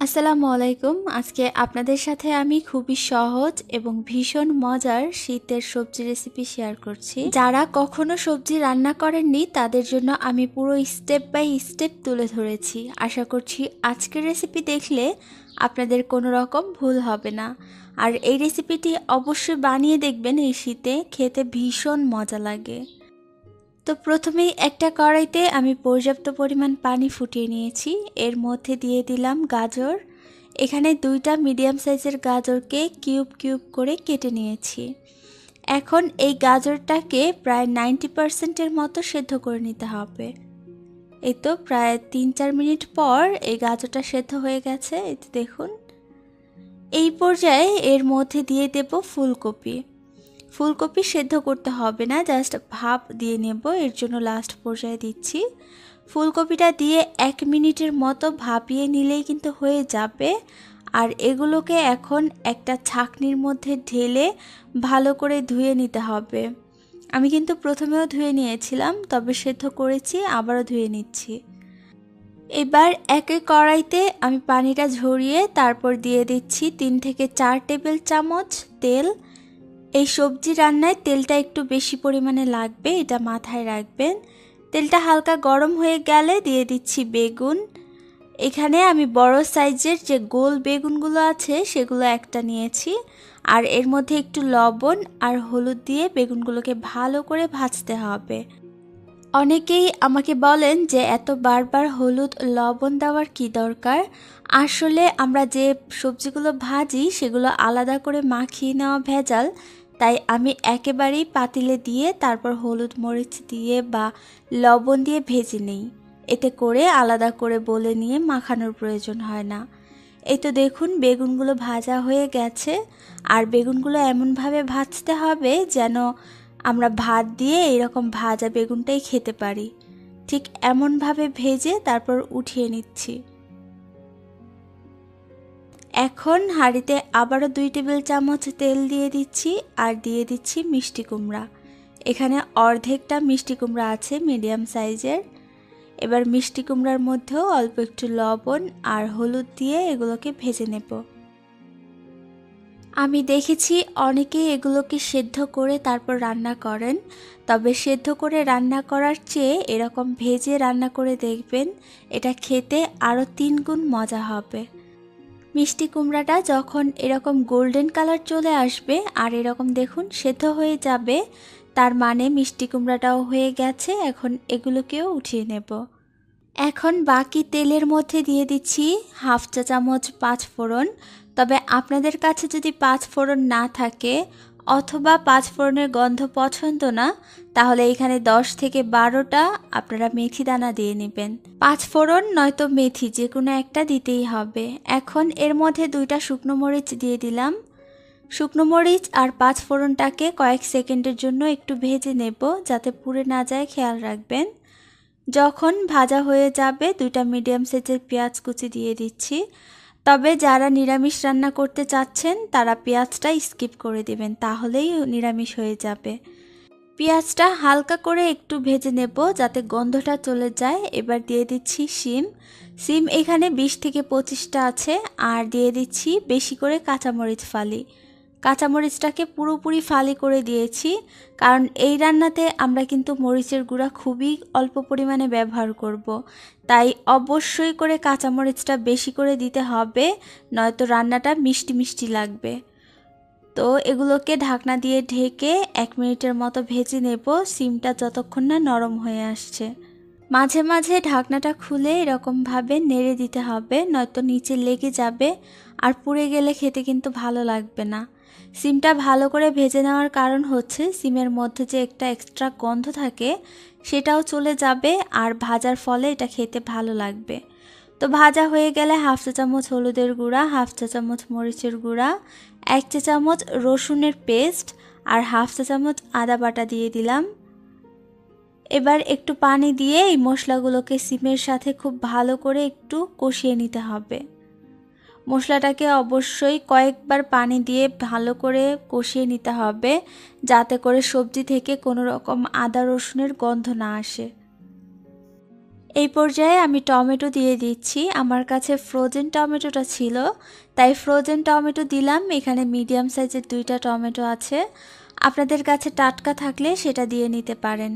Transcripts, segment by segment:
আসসালামু আলাইকুম। আজকে আপনাদের সাথে আমি খুবই সহজ এবং ভীষণ মজার শীতের সবজি রেসিপি শেয়ার করছি। যারা কখনো সবজি রান্না করেননি, তাদের জন্য আমি পুরো স্টেপ বাই স্টেপ তুলে ধরেছি। আশা করছি আজকের রেসিপি দেখলে আপনাদের কোনো রকম ভুল হবে না। আর এই রেসিপিটি অবশ্যই বানিয়ে দেখবেন এই শীতে। খেতে ভীষণ মজা লাগে। তো প্রথমেই একটা কড়াইতে আমি পর্যাপ্ত পরিমাণ পানি ফুটিয়ে নিয়েছি। এর মধ্যে দিয়ে দিলাম গাজর। এখানে দুইটা মিডিয়াম সাইজের গাজরকে কিউব কিউব করে কেটে নিয়েছি। এখন এই গাজরটাকে প্রায় নাইনটি পারসেন্টের মতো সেদ্ধ করে নিতে হবে। এই তো প্রায় তিন চার মিনিট পর এই গাজরটা সেদ্ধ হয়ে গেছে। এই তো দেখুন। এই পর্যায়ে এর মধ্যে দিয়ে দেব ফুলকপি। ফুলকপি সেদ্ধ করতে হবে না জাস্ট ভাপ দিয়ে নেব, এর জন্য লাস্ট পর্যায়ে দিচ্ছি। ফুলকপিটা দিয়ে এক মিনিটের মতো ভাপিয়ে নিলেই কিন্তু হয়ে যাবে। আর এগুলোকে এখন একটা ছাকনির মধ্যে ঢেলে ভালো করে ধুয়ে নিতে হবে। আমি কিন্তু প্রথমেও ধুয়ে নিয়েছিলাম, তবে সেদ্ধ করেছি, আবারও ধুয়ে নিচ্ছি। এবার একে কড়াইতে আমি পানিটা ঝরিয়ে তারপর দিয়ে দিচ্ছি তিন থেকে চার টেবিল চামচ তেল। এই সবজি রান্নায় তেলটা একটু বেশি পরিমাণে লাগবে, এটা মাথায় রাখবেন। তেলটা হালকা গরম হয়ে গেলে দিয়ে দিচ্ছি বেগুন। এখানে আমি বড় সাইজের যে গোল বেগুনগুলো আছে, সেগুলো একটা নিয়েছি। আর এর মধ্যে একটু লবণ আর হলুদ দিয়ে বেগুনগুলোকে ভালো করে ভাজতে হবে। অনেকেই আমাকে বলেন যে এত বারবার হলুদ, লবণ দেওয়ার কি দরকার? আসলে আমরা যে সবজিগুলো ভাজি, সেগুলো আলাদা করে মাখিয়ে নেওয়া ভেজাল। তাই আমি একেবারেই পাতিলে দিয়ে, তারপর হলুদ মরিচ দিয়ে বা লবণ দিয়ে ভেজে নেই। এতে করে আলাদা করে বলে নিয়ে মাখানোর প্রয়োজন হয় না। এই তো দেখুন, বেগুনগুলো ভাজা হয়ে গেছে। আর বেগুনগুলো এমনভাবে ভাজতে হবে যেন আমরা ভাত দিয়ে এরকম ভাজা বেগুনটাই খেতে পারি। ঠিক এমনভাবে ভেজে তারপর উঠিয়ে নিচ্ছি। এখন হাঁড়িতে আবারও দুই টেবিল চামচ তেল দিয়ে দিচ্ছি আর দিয়ে দিচ্ছি মিষ্টি কুমড়া। এখানে অর্ধেকটা মিষ্টি কুমড়া আছে মিডিয়াম সাইজের। এবার মিষ্টি কুমড়ার মধ্যেও অল্প একটু লবণ আর হলুদ দিয়ে এগুলোকে ভেজে নেব। আমি দেখেছি অনেকেই এগুলোকে সেদ্ধ করে তারপর রান্না করেন। তবে সেদ্ধ করে রান্না করার চেয়ে এরকম ভেজে রান্না করে দেখবেন, এটা খেতে আরও তিন গুণ মজা হবে। মিষ্টি কুমড়াটা যখন এরকম গোল্ডেন কালার চলে আসবে, আর এরকম দেখুন সেদ্ধ হয়ে যাবে, তার মানে মিষ্টি কুমড়াটাও হয়ে গেছে, এখন এগুলোকেও উঠিয়ে নেব। এখন বাকি তেলের মধ্যে দিয়ে দিচ্ছি হাফ চা চামচ পাঁচ ফোড়ন। তবে আপনাদের কাছে যদি পাঁচ ফোড়ন না থাকে অথবা পাঁচ ফোড়নের গন্ধ পছন্দ না, তাহলে এখানে দশ থেকে বারোটা আপনারা মেথি দানা দিয়ে নেবেন। পাঁচ ফোড়ন নয়তো মেথি, যে কোনো একটা দিতেই হবে। এখন এর মধ্যে দুইটা শুকনো মরিচ দিয়ে দিলাম। শুকনো মরিচ আর পাঁচ ফোড়নটাকে কয়েক সেকেন্ডের জন্য একটু ভেজে নেব, যাতে পুড়ে না যায়, খেয়াল রাখবেন। যখন ভাজা হয়ে যাবে, দুইটা মিডিয়াম সাইজের পেঁয়াজ কুচি দিয়ে দিচ্ছি। তবে যারা নিরামিষ রান্না করতে চাচ্ছেন, তারা পেঁয়াজটা স্কিপ করে দেবেন, তাহলেই নিরামিষ হয়ে যাবে। পেঁয়াজটা হালকা করে একটু ভেজে নেব, যাতে গন্ধটা চলে যায়। এবার দিয়ে দিচ্ছি শিম। সিম এখানে বিশ থেকে পঁচিশটা আছে, আর দিয়ে দিচ্ছি বেশি করে কাঁচামরিচ ফালি। কাঁচামরিচটাকে পুরোপুরি ফালি করে দিয়েছি, কারণ এই রান্নাতে আমরা কিন্তু মরিচের গুঁড়া খুবই অল্প পরিমাণে ব্যবহার করব। তাই অবশ্যই করে কাঁচামরিচটা বেশি করে দিতে হবে, নয়তো রান্নাটা মিষ্টি মিষ্টি লাগবে। তো এগুলোকে ঢাকনা দিয়ে ঢেকে এক মিনিটের মতো ভেজে নেব, সিমটা যতক্ষণ না নরম হয়ে আসছে। মাঝে মাঝে ঢাকনাটা খুলে এরকমভাবে নেড়ে দিতে হবে, নয়তো নিচে লেগে যাবে, আর পুড়ে গেলে খেতে কিন্তু ভালো লাগবে না। সিমটা ভালো করে ভেজে নেওয়ার কারণ হচ্ছে সিমের মধ্যে যে একটা এক্সট্রা গন্ধ থাকে, সেটাও চলে যাবে আর ভাজার ফলে এটা খেতে ভালো লাগবে। তো ভাজা হয়ে গেলে হাফ চা চামচ হলুদের গুঁড়া, হাফ চা চামচ মরিচের গুঁড়া, এক চা চামচ রসুনের পেস্ট আর হাফ চা চামচ আদা বাটা দিয়ে দিলাম। এবার একটু পানি দিয়ে এই মশলাগুলোকে সিমের সাথে খুব ভালো করে একটু কষিয়ে নিতে হবে। মশলাটাকে অবশ্যই কয়েকবার পানি দিয়ে ভালো করে কষিয়ে নিতে হবে, যাতে করে সবজি থেকে কোনো রকম আদা রসুনের গন্ধ না আসে। এই পর্যায়ে আমি টমেটো দিয়ে দিচ্ছি। আমার কাছে ফ্রোজেন টমেটোটা ছিল, তাই ফ্রোজেন টমেটো দিলাম। এখানে মিডিয়াম সাইজের দুইটা টমেটো আছে। আপনাদের কাছে টাটকা থাকলে সেটা দিয়ে নিতে পারেন।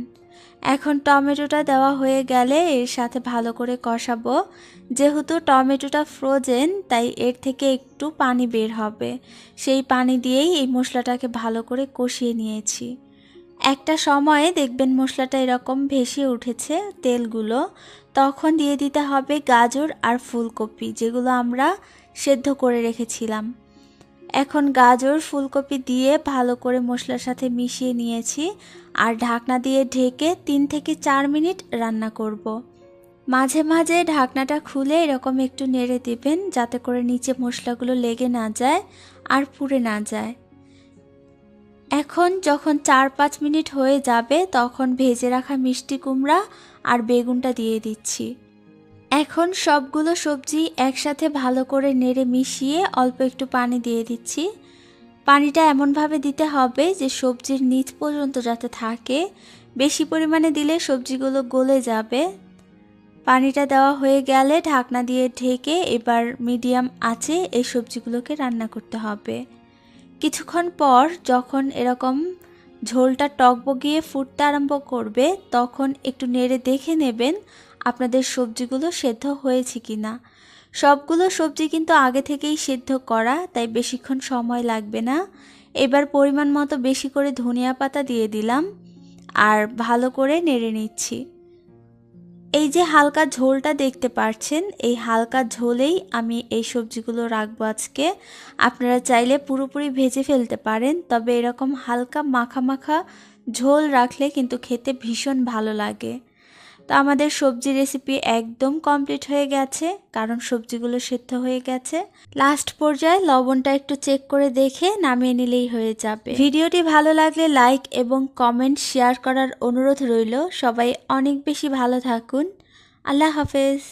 এখন টমেটোটা দেওয়া হয়ে গেলে এর সাথে ভালো করে কষাবো। যেহেতু টমেটোটা ফ্রোজেন তাই এর থেকে একটু পানি বের হবে। সেই পানি দিয়েই এই মশলাটাকে ভালো করে কষিয়ে নিয়েছি। একটা সময়ে দেখবেন মশলাটা এরকম ভেসে উঠেছে তেলগুলো। তখন দিয়ে দিতে হবে গাজর আর ফুলকপি, যেগুলো আমরা সেদ্ধ করে রেখেছিলাম। এখন গাজর, ফুলকপি দিয়ে ভালো করে মশলার সাথে মিশিয়ে নিয়েছি আর ঢাকনা দিয়ে ঢেকে তিন থেকে চার মিনিট রান্না করব। মাঝে মাঝে ঢাকনাটা খুলে এরকম একটু নেড়ে দিবেন যাতে করে নিচে মশলাগুলো লেগে না যায় আর পুড়ে না যায় এখন যখন চার পাঁচ মিনিট হয়ে যাবে তখন ভেজে রাখা মিষ্টি কুমড়া আর বেগুনটা দিয়ে দিচ্ছি এখন সবগুলো সবজি একসাথে ভালো করে নেড়ে মিশিয়ে অল্প একটু পানি দিয়ে দিচ্ছি। পানিটা এমনভাবে দিতে হবে যে সবজির নিচ পর্যন্ত যাতে থাকে। বেশি পরিমাণে দিলে সবজিগুলো গলে যাবে। পানিটা দেওয়া হয়ে গেলে ঢাকনা দিয়ে ঢেকে এবার মিডিয়াম আছে এই সবজিগুলোকে রান্না করতে হবে। কিছুক্ষণ পর যখন এরকম ঝোলটা টকবগিয়ে ফুটতে আরম্ভ করবে, তখন একটু নেড়ে দেখে নেবেন আপনাদের সবজিগুলো সেদ্ধ হয়েছে কি না সবগুলো সবজি কিন্তু আগে থেকেই সেদ্ধ করা, তাই বেশিক্ষণ সময় লাগবে না। এবার পরিমাণ মতো বেশি করে ধনিয়া পাতা দিয়ে দিলাম আর ভালো করে নেড়ে নিচ্ছি। এই যে হালকা ঝোলটা দেখতে পাচ্ছেন এই হালকা ঝোলেই আমি এই সবজিগুলো রাখব আজকে। আপনারা চাইলে পুরোপুরি ভেজে ফেলতে পারেন, তবে এরকম হালকা মাখা মাখা ঝোল রাখলে কিন্তু খেতে ভীষণ ভালো লাগে। তো আমাদের সবজি রেসিপি একদম কমপ্লিট হয়ে গেছে, কারণ সবজিগুলো সেদ্ধ হয়ে গেছে। লাস্ট পর্যায়ে লবণটা একটু চেক করে দেখে নামিয়ে নিলেই হয়ে যাবে। ভিডিওটি ভালো লাগলে লাইক এবং কমেন্ট শেয়ার করার অনুরোধ রইল। সবাই অনেক বেশি ভালো থাকুন। আল্লাহ হাফেজ।